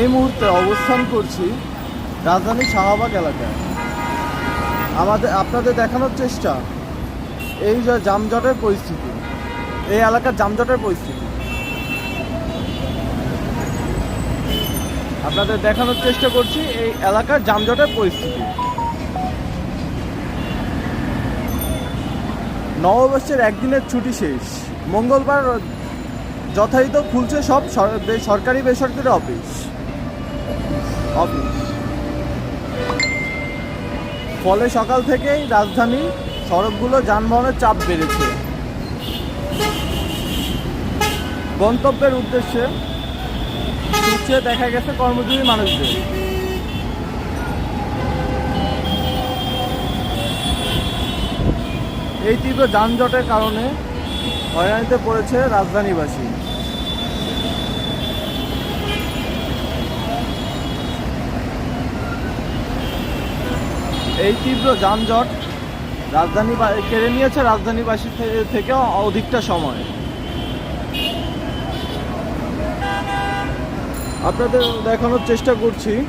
এই মুহূর্তে অবস্থান করছি রাজধানী শাহবাগ এলাকায়। আমাদের, আপনাদের দেখানোর চেষ্টা, এই যে যানজটের পরিস্থিতি, এই এলাকার যানজটের পরিস্থিতি। আপনাদের দেখানোর চেষ্টা করছি এই এলাকার যানজটের পরিস্থিতি। নববর্ষের একদিনের ছুটি শেষ। মঙ্গলবার যথাযথ খুলছে সব সরকারি বেসরকারি অফিস। অফিস ফলে সকাল থেকেই রাজধানী সড়কগুলো যানবাহনের চাপ বেড়েছে। গন্তব্যের উদ্দেশ্যে ছুটছে দেখা গেছে কর্মজীবী মানুষদের। এই তীব্র যানজটের কারণে হয়রানিতে পড়েছে রাজধানীবাসী। এই তীব্র যানজট রাজধানী কেড়ে নিয়েছে রাজধানীবাসী থেকে অধিকটা সময়। আপনাদের দেখানোর চেষ্টা করছি।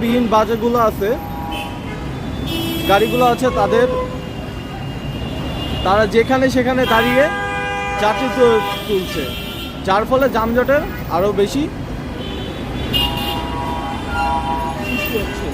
বিহীন বাজেগুলো আছে। গাড়িগুলো আছে তাদের। তারা যেখানে সেখানে দাঁড়িয়ে তু- তুলছে। যার ফলে যানজটের আরও বেশি হচ্ছে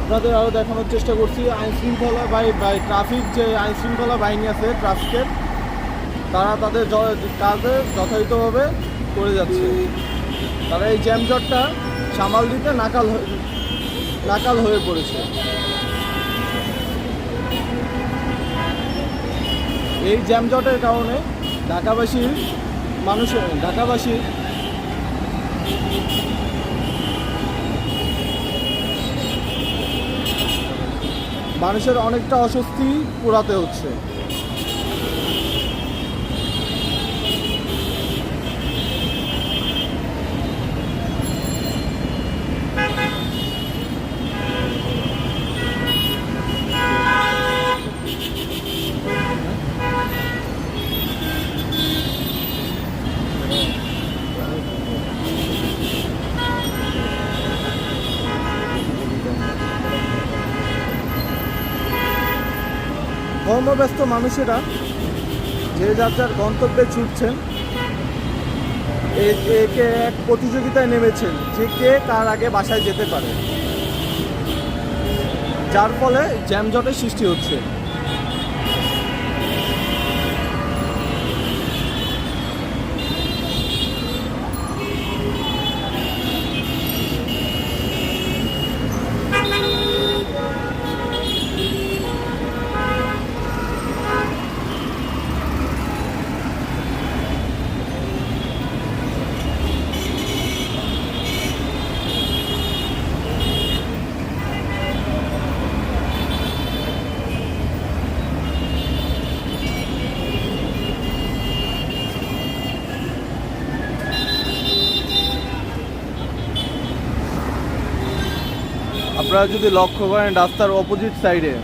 আপনাদের আরও দেখানোর চেষ্টা করছি। আইন শৃঙ্খলা বাই বাই ট্রাফিক যে আইন শৃঙ্খলা বাহিনী আছে, ট্রাফিকের, তারা তাদের কাজে যথাযথভাবে করে যাচ্ছে। তারা এই জ্যামজটটা সামাল দিতে নাকাল হয়ে নাকাল হয়ে পড়েছে। এই জ্যামজটের কারণে ঢাকাবাসীর মানুষের ঢাকাবাসীর মানুষের অনেকটা অস্বস্তি পোড়াতে হচ্ছে। কর্মব্যস্ত মানুষেরা যে যার যার গন্তব্যে ছুটছেন একে এক প্রতিযোগিতায় নেমেছেন যে কে কার আগে বাসায় যেতে পারে। যার ফলে জ্যামজটের সৃষ্টি হচ্ছে। আপনারা যদি লক্ষ্য করেন রাস্তার অপোজিট সাইডে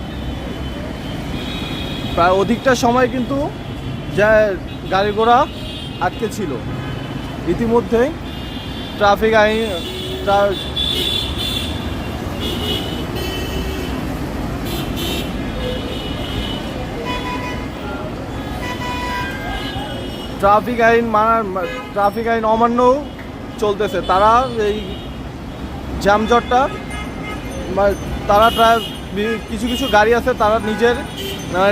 প্রায় অধিকটা সময় কিন্তু যা গাড়ি ঘোড়া আটকে ছিল। ইতিমধ্যে ট্রাফিক আইন ট্রাফিক আইন মানার ট্রাফিক আইন অমান্য চলতেছে। তারা এই জ্যামজটটা মা- তারা ট্রাফ কিছু কিছু গাড়ি আছে তারা নিজের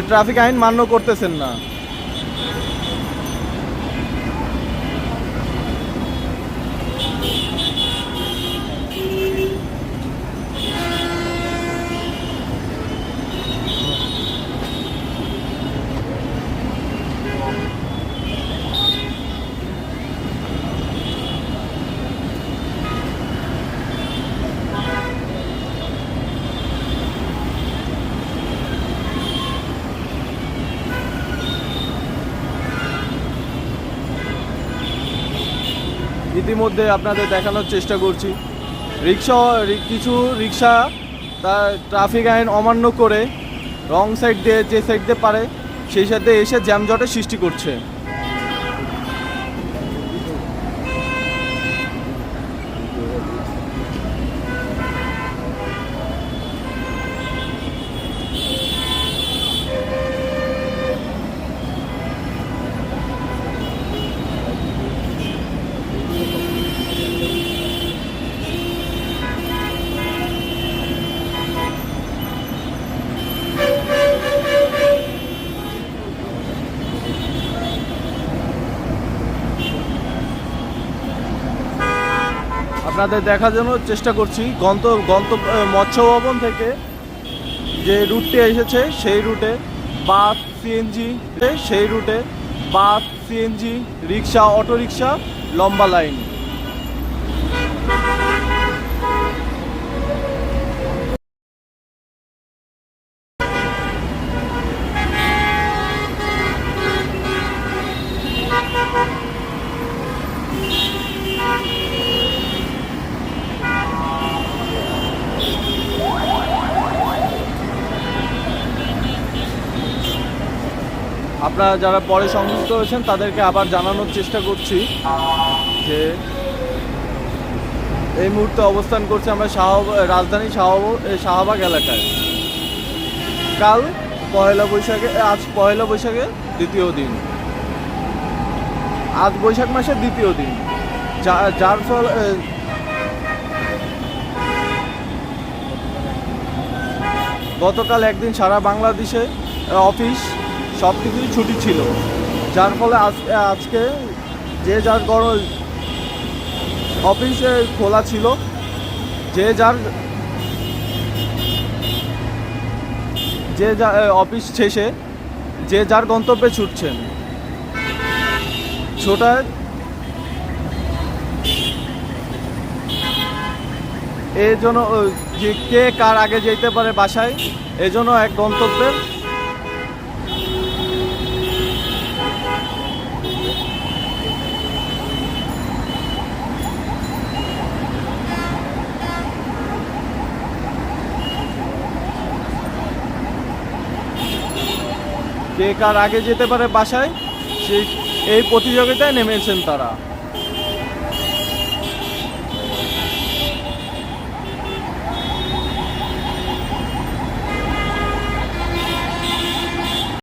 ট্রাফিক আইন মান্য করতেছেন না। ইতিমধ্যে আপনাদের দেখানোর চেষ্টা করছি। রিক্সা কিছু রিক্সা তার ট্রাফিক আইন অমান্য করে রং সাইড দিয়ে যে সাইড দিয়ে পারে, সেই সাথে এসে জ্যামজটের সৃষ্টি করছে। আপনাদের দেখার জন্য চেষ্টা করছি। গন্ত গন্ত মৎস্য ভবন থেকে যে রুটটি এসেছে, সেই রুটে বাস সিএনজি সেই রুটে বাস সিএনজি রিক্সা অটো রিক্সা লম্বা লাইন। আপনারা যারা পরে সংযুক্ত হয়েছেন তাদেরকে আবার জানানোর চেষ্টা করছি যে এই মুহূর্তে অবস্থান করছে আমরা শাহ, রাজধানী শাহবাগ শাহবাগ এলাকায়। কাল পয়লা বৈশাখে, আজ পয়লা বৈশাখে দ্বিতীয় দিন। আজ বৈশাখ মাসের দ্বিতীয় দিন। যার ফল গতকাল একদিন সারা বাংলাদেশে অফিস সব কিছুই ছুটি ছিল। যার ফলে আজ, আজকে যে যার গড় অফিসে খোলা ছিল, যে যার, যে যা অফিস শেষে যে যার গন্তব্যে ছুটছেন। ছোটায় এই জন্য যে কে কার আগে যেতে পারে বাসায় এজন্য এক গন্তব্যের কে কার আগে যেতে পারে বাসায় সেই এই প্রতিযোগিতায় নেমেছেন তারা।